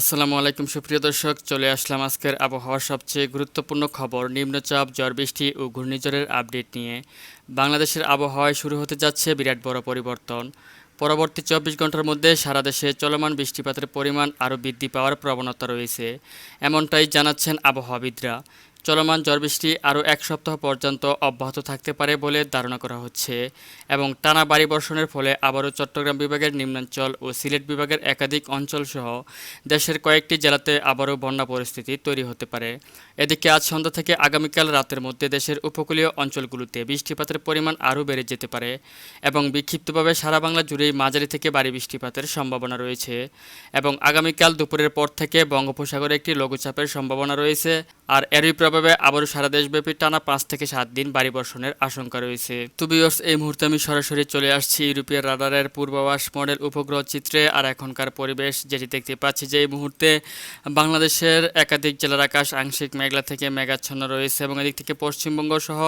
আসসালামু আলাইকুম, সুপ্রিয় দর্শক। চলে আসলাম আজকের আবহাওয়ার সবচেয়ে গুরুত্বপূর্ণ খবর, নিম্নচাপ ঝড় বৃষ্টি ও ঘূর্ণিঝড়ের আপডেট নিয়ে। বাংলাদেশের আবহাওয়ায় শুরু হতে যাচ্ছে বিরাট বড় পরিবর্তন। পরবর্তী চব্বিশ ঘণ্টার মধ্যে সারা দেশে চলমান বৃষ্টিপাতের পরিমাণ আরও বৃদ্ধি পাওয়ার প্রবণতা রয়েছে, এমনটাই জানাচ্ছেন আবহাওয়াবিদরা। চলমান ঝড় বৃষ্টি আরও এক সপ্তাহ পর্যন্ত অব্যাহত থাকতে পারে বলে ধারণা করা হচ্ছে এবং টানা বাড়ি বর্ষণের ফলে আবারও চট্টগ্রাম বিভাগের নিম্নাঞ্চল ও সিলেট বিভাগের একাধিক অঞ্চলসহ দেশের কয়েকটি জেলাতে আবারও বন্যা পরিস্থিতি তৈরি হতে পারে। এদিকে আজ সন্ধ্যা থেকে আগামীকাল রাতের মধ্যে দেশের উপকূলীয় অঞ্চলগুলোতে বৃষ্টিপাতের পরিমাণ আরও বেড়ে যেতে পারে এবং বিক্ষিপ্তভাবে সারা বাংলা জুড়েই মাঝারি থেকে ভারী বৃষ্টিপাতের সম্ভাবনা রয়েছে এবং আগামীকাল দুপুরের পর থেকে বঙ্গোপসাগরে একটি লঘুচাপের সম্ভাবনা রয়েছে। আর এরই প্রভাবে আবারও সারা দেশব্যাপী টানা পাঁচ থেকে সাত দিন বাড়ি বর্ষণের আশঙ্কা রয়েছে। টু বিয়ার্স এই মুহূর্তে আমি সরাসরি চলে আসছি ইউরোপীয় রাডারের পূর্বাভাস মডেল উপগ্রহ চিত্রে আর এখনকার পরিবেশ, যেটি দেখতে পাচ্ছি যে এই মুহূর্তে বাংলাদেশের একাধিক জেলার আকাশ আংশিক মেঘলা থেকে মেঘাচ্ছন্ন রয়েছে এবং এদিক থেকে পশ্চিমবঙ্গ সহ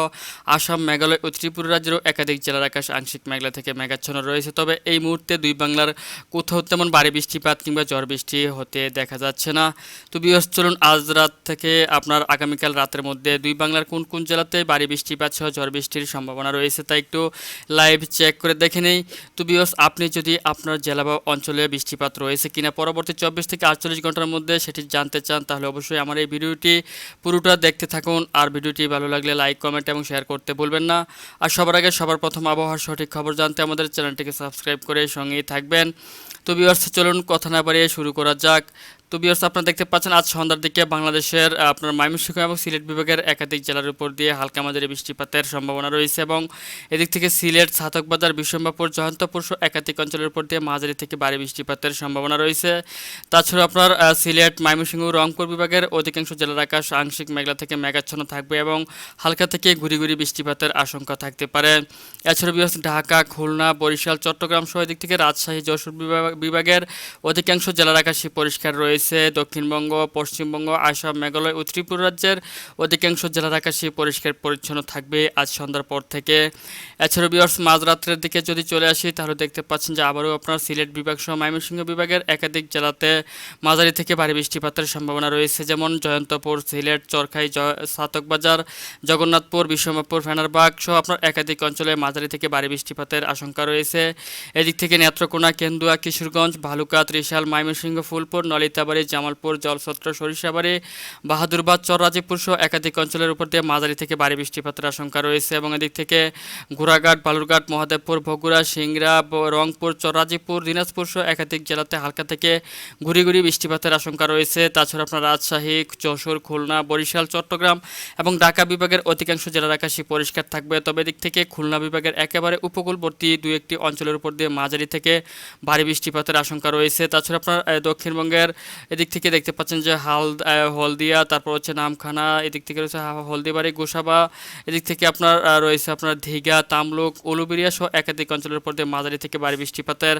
আসাম, মেঘালয় ও ত্রিপুরা রাজ্যেরও একাধিক জেলার আকাশ আংশিক মেঘলা থেকে মেঘাচ্ছন্ন রয়েছে। তবে এই মুহূর্তে দুই বাংলার কোথাও তেমন ভারী বৃষ্টিপাত কিংবা ঝড় বৃষ্টি হতে দেখা যাচ্ছে না। তো বিয়স চলুন আজ রাত থেকে আপনার আগামীকাল রাতের মধ্যে দুই বাংলার কোন কোন জেলাতে ভারী বৃষ্টিপাত সহ ঝড় বৃষ্টির সম্ভাবনা রয়েছে তা একটু লাইভ চেক করে দেখে নেই। তো বিয়স আপনি যদি আপনার জেলা বা অঞ্চলে বৃষ্টিপাত রয়েছে কিনা পরবর্তী চব্বিশ থেকে আটচল্লিশ ঘণ্টার মধ্যে সেটি জানতে চান, তাহলে অবশ্যই আমার এই ভিডিওটি পুরোটা দেখতে থাকুন। আর ভিডিওটি ভালো লাগলে লাইক কমেন্ট এবং শেয়ার করতে ভুলবেন না। আর সবার আগে সবার প্রথম আবহাওয়ার সঠিক খবর জানতে আমাদের চ্যানেলটিকে সাবস্ক্রাইব করে সঙ্গেই থাকবেন। তো বিয়ার্স চলুন কথা না বাড়িয়ে শুরু করা যাক। তো বিয়ার্স আপনারা দেখতে পাচ্ছেন আজ সন্ধ্যার দিকে বাংলাদেশের আপনার ময়মনসিংহ এবং সিলেট বিভাগের একাধিক জেলার উপর দিয়ে হালকা মাঝারি বৃষ্টিপাতের সম্ভাবনা রয়েছে এবং এদিক থেকে সিলেট ছাতকবাজার বিশ্বম্বাপুর জয়ন্তপুর একাধিক অঞ্চলের উপর দিয়ে মাঝারি থেকে ভারী বৃষ্টিপাতের সম্ভাবনা রয়েছে। তাছাড়া আপনার সিলেট, ময়মনসিংহ, রংপুর বিভাগের অধিকাংশ জেলার আকাশ আংশিক মেঘলা থেকে মেঘাচ্ছন্ন থাকবে এবং হালকা থেকে ঘুরি ঘুরি বৃষ্টিপাতের আশঙ্কা থাকতে পারে। এছাড়া বিভাগ ঢাকা, খুলনা, বরিশাল, চট্টগ্রাম সহ এদিক থেকে রাজশাহী, যশোর বিভাগ- বিভাগের অধিকাংশ জেলার আকাশই পরিষ্কার রয়েছে। দক্ষিণবঙ্গ, পশ্চিমবঙ্গ, আসাম, মেঘালয় ও ত্রিপুরা রাজ্যের অধিকাংশ জেলার আকাশই পরিষ্কার পরিচ্ছন্ন থাকবে আজ সন্ধ্যার পর থেকে। এছাড়াও বিয়ার্স মাঝরাত্রের দিকে যদি চলে আসি, তাহলে দেখতে পাচ্ছেন যে আবারও আপনার সিলেট বিভাগ সহ ময়মনসিংহ বিভাগের একাধিক জেলাতে মাঝারি থেকে ভারী বৃষ্টিপাতের সম্ভাবনা রয়েছে, যেমন জয়ন্তপুর, সিলেট, চরখাই সাতকবাজার জগন্নাথপুর বিশ্বনাথপুর ফেনারবাগ সহ আপনার একাধিক অঞ্চলে মাঝারি থেকে ভারী বৃষ্টিপাতের আশঙ্কা রয়েছে। এদিক থেকে নেত্রকোনা, কেন্দুয়া, কিশোরগঞ্জ, ভালুকা, ত্রিশাল, ময়মনসিংহ, ফুলপুর নলিতাবাড়ি জামালপুর জলছত্র সরিষাবাড়ি বাহাদুরবাদ চররাজীপুর সহ একাধিক অঞ্চলের উপর দিয়ে মাঝারি থেকে ভারী বৃষ্টিপাতের আশঙ্কা রয়েছে এবং এদিক থেকে ঘোড়াঘাট, বালুরঘাট, মহাদেবপুর, বগুড়া, সিংড়া রংপুর চররাজীপুর দিনাজপুর সহ একাধিক জেলাতে হালকা থেকে ঘুরি ঘুরি বৃষ্টিপাতের আশঙ্কা রয়েছে। তাছাড়া আপনার রাজশাহী, যশোর, খুলনা, বরিশাল, চট্টগ্রাম এবং ঢাকা বিভাগের অধিকাংশ জেলার আকাশই পরিষ্কার থাকবে। তবে এদিক থেকে খুলনা বিভাগের একেবারে উপকূলবর্তী দু একটি অঞ্চলের উপর দিয়ে মাঝারি থেকে ভারী বৃষ্টিপাতের আশঙ্কা রয়েছে। তাছাড়া আপনার দক্ষিণবঙ্গের এদিক থেকে দেখতে পাচ্ছেন যে হাল হলদিয়া, তারপর হচ্ছে নামখানা, এদিক থেকে রয়েছে হলদিবাড়ি, গোসাবা, এদিক থেকে আপনার রয়েছে আপনার দীঘা তামলুক উলুবেরিয়া সহ একাধিক অঞ্চলের উপর দিয়ে মাঝারি থেকে বাড়ি বৃষ্টিপাতের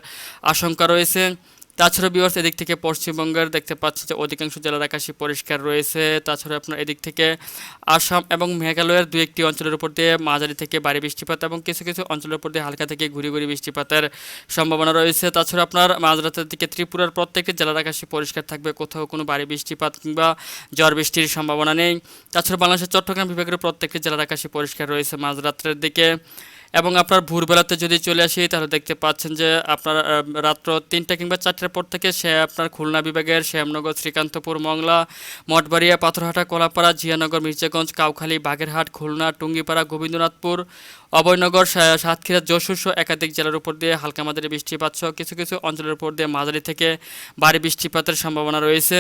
আশঙ্কা রয়েছে। তাছাড়া বিভার্স এদিক থেকে পশ্চিমবঙ্গের দেখতে পাচ্ছি যে অধিকাংশ জেলার আকাশই পরিষ্কার রয়েছে। তাছাড়া আপনার এদিক থেকে আসাম এবং মেঘালয়ের দু একটি অঞ্চলের উপর দিয়ে মাঝারি থেকে ভারী বৃষ্টিপাত এবং কিছু কিছু অঞ্চলের উপর দিয়ে হালকা থেকে ঘুরি ঘুরি বৃষ্টিপাতের সম্ভাবনা রয়েছে। তাছাড়া আপনার মাঝরাতের দিকে ত্রিপুরার প্রত্যেকটি জেলার আকাশই পরিষ্কার থাকবে, কোথাও কোনো ভারী বৃষ্টিপাত কিংবা ঝড় বৃষ্টির সম্ভাবনা নেই। তাছাড়া বাংলাদেশের চট্টগ্রাম বিভাগের প্রত্যেকটি জেলার আকাশই পরিষ্কার রয়েছে মাঝরাত্রের দিকে। এবং আপনার ভোরবেলাতে যদি চলে আসি, তাহলে দেখতে পাচ্ছেন যে আপনার রাত্র তিনটা কিংবা চারটের পর থেকে সে আপনার খুলনা বিভাগের শ্যামনগর, শ্রীকান্তপুর, মংলা, মঠবাড়িয়া, পাথরহাটা, কলাপাড়া, জিয়ানগর, মির্জাগঞ্জ, কাউখালী, বাগেরহাট, খুলনা, টুঙ্গিপাড়া, গোবিন্দনাথপুর অভয়নগর সাতক্ষীরা, যশোর সহ একাধিক জেলার উপর দিয়ে হালকা মাঝারি বৃষ্টিপাত সহ কিছু কিছু অঞ্চলের উপর দিয়ে মাঝারি থেকে ভারী বৃষ্টিপাতের সম্ভাবনা রয়েছে।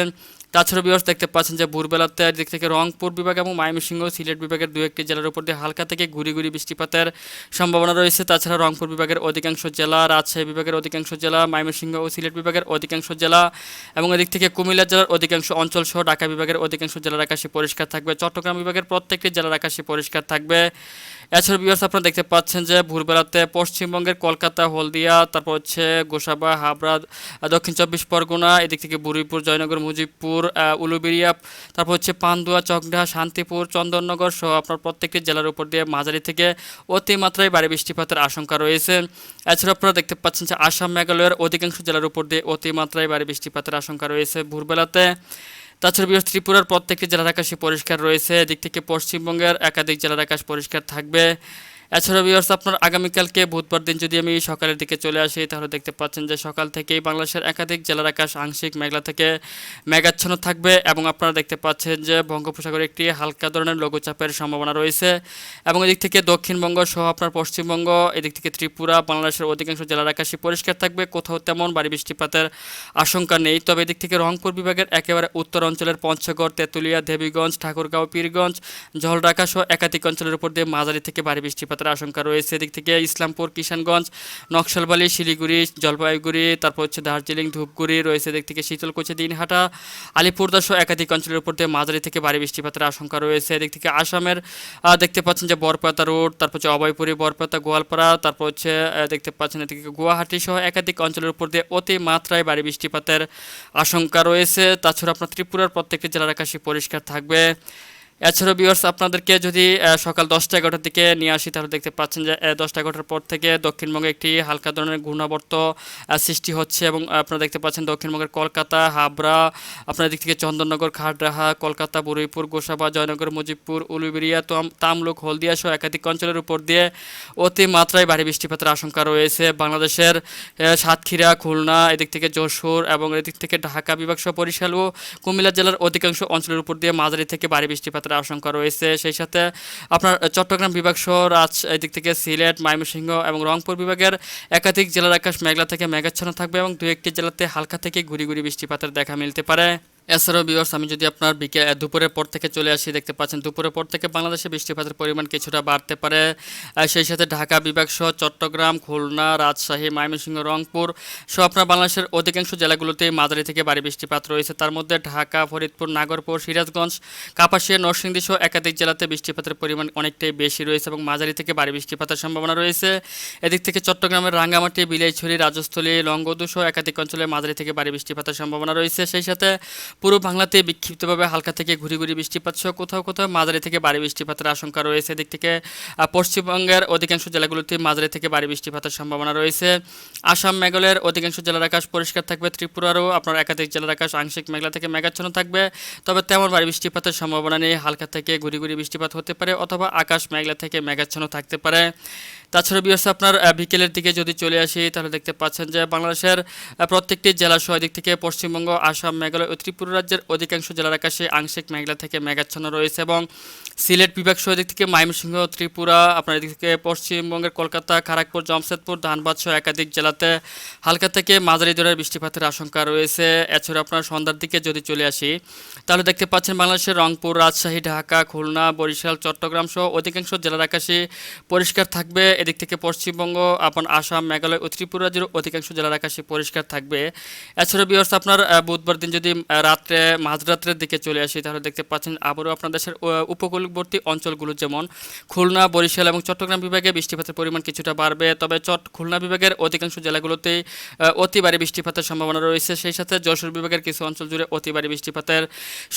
তাছাড়া বিভাগ দেখতে পাচ্ছেন যে ভোরবেলাতে দিক থেকে রংপুর বিভাগ এবং ময়মনসিংহ সিলেট বিভাগের দু একটি জেলার উপর দিয়ে হালকা থেকে ঘুরি ঘুরি বৃষ্টিপাতের সম্ভাবনা রয়েছে। তাছাড়া রংপুর বিভাগের অধিকাংশ জেলা, রাজশাহী বিভাগের অধিকাংশ জেলা, ময়মনসিংহ ও সিলেট বিভাগের অধিকাংশ জেলা এবং এদিক থেকে কুমিল্লা জেলার অধিকাংশ অঞ্চল সহ ঢাকা বিভাগের অধিকাংশ জেলার আকাশে পরিষ্কার থাকবে। চট্টগ্রাম বিভাগের প্রত্যেকটি জেলার আকাশে পরিষ্কার থাকবে। এছাড়া বিভার্স আপনারা দেখতে পাচ্ছেন যে ভোরবেলাতে পশ্চিমবঙ্গের কলকাতা, হলদিয়া, তারপর হচ্ছে গোসাবা, হাবড়া, দক্ষিণ চব্বিশ পরগনা, এদিক থেকে বুড়িপুর, জয়নগর, মুজিবপুর উলুবেড়িয়া, তারপর হচ্ছে পান্ডুয়া চকডা শান্তিপুর, চন্দননগর সহ আপনার প্রত্যেকটি জেলার উপর দিয়ে মাঝারি থেকে অতিমাত্রায় ভারী বৃষ্টিপাতের আশঙ্কা রয়েছে। এছাড়া আপনারা দেখতে পাচ্ছেন যে আসাম, মেঘালয়ের অধিকাংশ জেলার উপর দিয়ে অতিমাত্রায় ভারী বৃষ্টিপাতের আশঙ্কা রয়েছে ভোরবেলাতে। তাছাড়া বৃহস্পতি ত্রিপুরার প্রত্যেকটি জেলার আকাশই পরিষ্কার রয়েছে। এদিক থেকে পশ্চিমবঙ্গের একাধিক জেলার আকাশ পরিষ্কার থাকবে। এছাড়া বিয়ার্স আপনার আগামীকালকে বুধবার দিন যদি আমি সকালের দিকে চলে আসি, তাহলে দেখতে পাচ্ছেন যে সকাল থেকেই বাংলাদেশের একাধিক জেলার আকাশ আংশিক মেঘলা থেকে মেঘাচ্ছন্ন থাকবে এবং আপনারা দেখতে পাচ্ছেন যে বঙ্গোপসাগরে একটি হালকা ধরনের লঘুচাপের সম্ভাবনা রয়েছে এবং এদিক থেকে দক্ষিণবঙ্গ সহ আপনার পশ্চিমবঙ্গ, এদিক থেকে ত্রিপুরা, বাংলাদেশের অধিকাংশ জেলার আকাশই পরিষ্কার থাকবে। কোথাও তেমন ভারী বৃষ্টিপাতের আশঙ্কা নেই। তবে এদিক থেকে রংপুর বিভাগের একেবারে উত্তর অঞ্চলের পঞ্চগড়, তেঁতুলিয়া, দেবীগঞ্জ, ঠাকুরগাঁও, পীরগঞ্জ জলঢাকা সহ একাধিক অঞ্চলের উপর দিয়ে মাঝারি থেকে ভারী বৃষ্টিপাতের আশঙ্কা রয়েছে। এদিক থেকে ইসলামপুর, কিষানগঞ্জ, নকশালবালি, শিলিগুড়ি, জলপাইগুড়ি, তারপর হচ্ছে দার্জিলিং, ধূপগুড়ি রয়েছে। এদিক থেকে শীতলকুচি, দিনহাটা আলিপুরদা সহ একাধিক অঞ্চলের উপর দিয়ে মাঝারি থেকে ভারী বৃষ্টিপাতের আশঙ্কা রয়েছে। এদিক থেকে আসামের দেখতে পাচ্ছেন যে বরপেতা রোড, তারপর হচ্ছে অভয়পুরি বরপেতা গোয়ালপাড়া, তারপর হচ্ছে দেখতে পাচ্ছেন এদিকে গুয়াহাটি সহ একাধিক অঞ্চলের উপর দিয়ে অতি মাত্রায় ভারী বৃষ্টিপাতের আশঙ্কা রয়েছে। তাছাড়া আপনার ত্রিপুরার প্রত্যেকটি জেলার আকাশই পরিষ্কার থাকবে। এছাড়াও বিয়ার্স আপনাদেরকে যদি সকাল দশটা এগারোটার দিকে নিয়ে আসি, তাহলে দেখতে পাচ্ছেন যে দশটা এগারোটার পর থেকে দক্ষিণবঙ্গে একটি হালকা ধরনের ঘূর্ণাবর্ত সৃষ্টি হচ্ছে এবং আপনারা দেখতে পাচ্ছেন দক্ষিণবঙ্গের কলকাতা, হাবড়া, আপনার দিক থেকে চন্দননগর খাটরাহা কলকাতা, বুরুইপুর, গোসাবা, জয়নগর, মুজিবপুর তাম- তামলুক, হলদিয়া সহ একাধিক অঞ্চলের উপর দিয়ে অতি মাত্রায় ভারী বৃষ্টিপাতের আশঙ্কা রয়েছে। বাংলাদেশের সাতক্ষীরা, খুলনা, এদিক থেকে যশোর এবং এদিক থেকে ঢাকা বিভাগ সহ বরিশাল ও কুমিল্লা জেলার অধিকাংশ অঞ্চলের উপর দিয়ে মাঝারি থেকে ভারী বৃষ্টিপাতের আশঙ্কা রয়েছে। সেই সাথে আপনার চট্টগ্রাম বিভাগ সহ রাজ এদিক থেকে সিলেট, ময়মনসিংহ এবং রংপুর বিভাগের একাধিক জেলার আকাশ মেঘলা থেকে মেঘাচ্ছন্ন থাকবে এবং দু একটি জেলাতে হালকা থেকে ঘুরি ঘুরি বৃষ্টিপাতের দেখা মিলতে পারে। এছাড়াও বিভার্স আমি যদি আপনার বিকে দুপুরের পর থেকে চলে আসি, দেখতে পাচ্ছেন দুপুরের পর থেকে বাংলাদেশে বৃষ্টিপাতের পরিমাণ কিছুটা বাড়তে পারে। সেই সাথে ঢাকা, বিভাগ সহ চট্টগ্রাম, খুলনা, রাজশাহী, ময়মনসিংহ, রংপুর সহ আপনার বাংলাদেশের অধিকাংশ জেলাগুলোতে মাঝারি থেকে ভারী বৃষ্টিপাত রয়েছে। তার মধ্যে ঢাকা, ফরিদপুর, নাগরপুর, সিরাজগঞ্জ, কাপাসিয়া, নরসিংদী সহ একাধিক জেলাতে বৃষ্টিপাতের পরিমাণ অনেকটাই বেশি রয়েছে এবং মাঝারি থেকে ভারী বৃষ্টিপাতের সম্ভাবনা রয়েছে। এদিক থেকে চট্টগ্রামের রাঙ্গামাটি, বিলাইছড়ি, রাজস্থলী লঙ্গদু সহ একাধিক অঞ্চলে মাঝারি থেকে ভারী বৃষ্টিপাতের সম্ভাবনা রয়েছে। সেই সাথে পুরো বাংলাতে বিক্ষিপ্তভাবে হালকা থেকে ঘুরি ঘুরি বৃষ্টিপাত সহ কোথাও কোথাও মাঝারি থেকে ভারী বৃষ্টিপাতের আশঙ্কা রয়েছে। এদিক থেকে পশ্চিমবঙ্গের অধিকাংশ জেলাগুলোতে মাঝারি থেকে ভারী বৃষ্টিপাতের সম্ভাবনা রয়েছে। আসাম, মেঘালয়ের অধিকাংশ জেলার আকাশ পরিষ্কার থাকবে। ত্রিপুরারও আপনার একাধিক জেলার আকাশ আংশিক মেঘলা থেকে মেঘাচ্ছন্ন থাকবে। তবে তেমন ভারী বৃষ্টিপাতের সম্ভাবনা নেই। হালকা থেকে ঘুরি ঘুরি বৃষ্টিপাত হতে পারে অথবা আকাশ মেঘলা থেকে মেঘাচ্ছন্ন থাকতে পারে। তাছাড়া বিয়স আপনার বিকেলের দিকে যদি চলে আসি, তাহলে দেখতে পাচ্ছেন যে বাংলাদেশের প্রত্যেকটি জেলা সহ দিক থেকে পশ্চিমবঙ্গ, আসাম, মেঘালয় ও ত্রিপুরা রাজ্যের অধিকাংশ জেলার আকাশে আংশিক মেঘলা থেকে মেঘাচ্ছন্ন রয়েছে এবং সিলেট বিভাগ সহ দিক থেকে ময়মনসিংহ, ত্রিপুরা, আপনার দিক থেকে পশ্চিমবঙ্গের কলকাতা খড়গপুর জামশেদপুর, ধানবাদ সহ একাধিক জেলাতে হালকা থেকে মাঝারি দরের বৃষ্টিপাতের আশঙ্কা রয়েছে। এছাড়া আপনার সন্ধ্যার দিকে যদি চলে আসি, তাহলে দেখতে পাচ্ছেন বাংলাদেশের রংপুর, রাজশাহী, ঢাকা, খুলনা, বরিশাল, চট্টগ্রাম সহ অধিকাংশ জেলার আকাশে পরিষ্কার থাকবে। এদিক থেকে পশ্চিমবঙ্গ আপনার আসাম, মেঘালয় ও ত্রিপুরা রাজ্যের অধিকাংশ জেলার আকাশে পরিষ্কার থাকবে। এছাড়া বিয়র্স আপনার বুধবার দিন যদি রাত্রে, মাঝরাত্রের দিকে চলে আসি, তাহলে দেখতে পাচ্ছেন আবারও আপনার দেশের উপকূলবর্তী অঞ্চলগুলো যেমন খুলনা, বরিশাল এবং চট্টগ্রাম বিভাগে বৃষ্টিপাতের পরিমাণ কিছুটা বাড়বে। তবে চট খুলনা বিভাগের অধিকাংশ জেলাগুলোতেই অতি বৃষ্টিপাতের সম্ভাবনা রয়েছে। সেই সাথে যশোর বিভাগের কিছু অঞ্চল জুড়ে অতি বৃষ্টিপাতের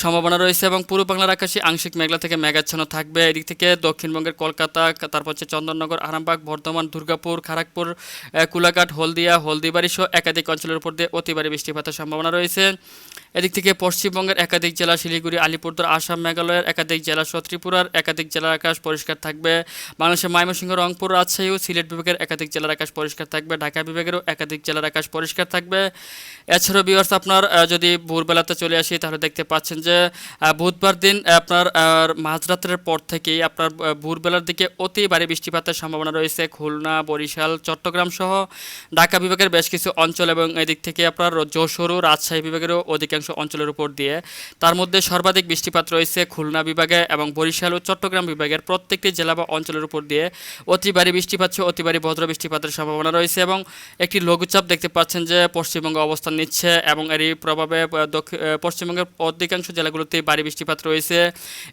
সম্ভাবনা রয়েছে এবং পূর্ব বাংলার আকাশে আংশিক মেঘলা থেকে মেঘাচ্ছন্ন থাকবে। এদিক থেকে দক্ষিণবঙ্গের কলকাতা, তারপর হচ্ছে চন্দননগর, আরামবাগ, বর্ধমান, দুর্গাপুর খড়গপুর কুলাঘাট, হলদিয়া, হলদিবাড়ি সহ একাধিক অঞ্চলের উপর দিয়ে অতি বৃষ্টিপাতের সম্ভাবনা রয়েছে। এদিক থেকে পশ্চিমবঙ্গের একাধিক জেলা শিলিগুড়ি আলিপুরদুয়ার আসাম মেঘালয়ের একাধিক জেলা সহ ত্রিপুরার একাধিক জেলার আকাশ পরিষ্কার থাকবে। বাংলাদেশের ময়মনসিংহ রংপুর রাজশাহী ও সিলেট বিভাগের একাধিক জেলার আকাশ পরিষ্কার থাকবে। ঢাকা বিভাগেরও একাধিক জেলার আকাশ পরিষ্কার থাকবে। এছাড়াও বিয়ার্স আপনার যদি ভোরবেলাতে চলে আসি তাহলে দেখতে পাচ্ছেন যে বুধবার দিন আপনার আহ, মাঝরাতের পর থেকেই আপনার ভোরবেলার দিকে অতি ভারী বৃষ্টিপাতের সম্ভাবনা রয়েছে খুলনা বরিশাল চট্টগ্রাম সহ ঢাকা বিভাগের বেশ কিছু অঞ্চল এবং এদিক থেকে আপনার যশোর ও রাজশাহী বিভাগেরও অধিকাংশ অঞ্চলের উপর দিয়ে। তার মধ্যে সর্বাধিক বৃষ্টিপাত রয়েছে খুলনা বিভাগে এবং বরিশাল ও চট্টগ্রাম বিভাগের প্রত্যেকটি জেলা বা অঞ্চলের উপর দিয়ে। অতি ভারী বৃষ্টিপাত অতি ভারী ভদ্র বৃষ্টিপাতের সম্ভাবনা রয়েছে এবং একটি লঘুচাপ দেখতে পাচ্ছেন যে পশ্চিমবঙ্গে অবস্থান নিচ্ছে এবং এরই প্রভাবে পশ্চিমবঙ্গের অধিকাংশ জেলাগুলোতে ভারী বৃষ্টিপাত রয়েছে।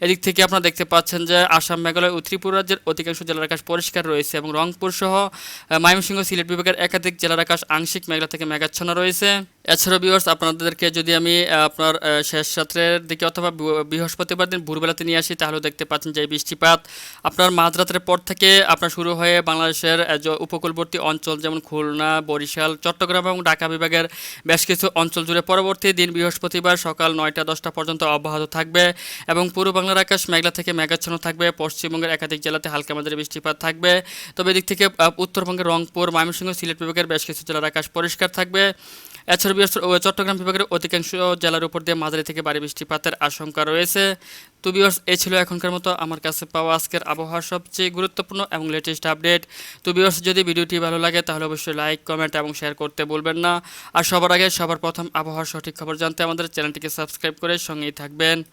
এদিক থেকে আপনারা দেখতে পাচ্ছেন যে আসাম, মেঘালয় ও ত্রিপুরা রাজ্যের অধিকাংশ জেলার আকাশ পরিষ্কার রয়েছে এবং রংপুর সহ ময়মনসিংহ সিলেট বিভাগের একাধিক জেলার আকাশ আংশিক মেঘলা থেকে মেঘাচ্ছন্ন রয়েছে। এছাড়াও ভিউয়ার্স আপনাদেরকে যদি আমি আপনার শেষ রাত্রের দিকে অথবা বৃহস্পতিবার দিন ভোরবেলাতে নিয়ে আসি তাহলেও দেখতে পাচ্ছেন যে বৃষ্টিপাত আপনার মাঝরাতের পর থেকে আপনার শুরু হয়ে বাংলাদেশের উপকূলবর্তী অঞ্চল যেমন খুলনা, বরিশাল, চট্টগ্রাম এবং ঢাকা বিভাগের বেশ কিছু অঞ্চল জুড়ে পরবর্তী দিন বৃহস্পতিবার সকাল নয়টা দশটা পর্যন্ত অব্যাহত থাকবে এবং পূর্ব বাংলার আকাশ মেঘলা থেকে মেঘাচ্ছন্ন থাকবে, পশ্চিমবঙ্গের একাধিক জেলাতে হালকা মাঝারি বৃষ্টিপাত থাকবে। তবে এদিক থেকে উত্তরবঙ্গের রংপুর, ময়মনসিংহ, সিলেট বিভাগের বেশ কিছু জেলার আকাশ পরিষ্কার থাকবে। এছাড়া চট্টগ্রাম বিভাগের অধিকাংশ জেলার উপর দিয়ে মাঝারি থেকে ভারী বৃষ্টিপাতের আশঙ্কা রয়েছে। তো বিয়ার্স এ ছিল এখনকার মতো আমার কাছে পাওয়া আজকের আবহাওয়ার সবচেয়ে গুরুত্বপূর্ণ এবং লেটেস্ট আপডেট তো বিয়ার্স যদি ভিডিওটি ভালো লাগে, তাহলে অবশ্যই লাইক কমেন্ট এবং শেয়ার করতে বলবেন না। আর সবার আগে সবার প্রথম আবহাওয়ার সঠিক খবর জানতে আমাদের চ্যানেলটিকে সাবস্ক্রাইব করে সঙ্গেই থাকবেন।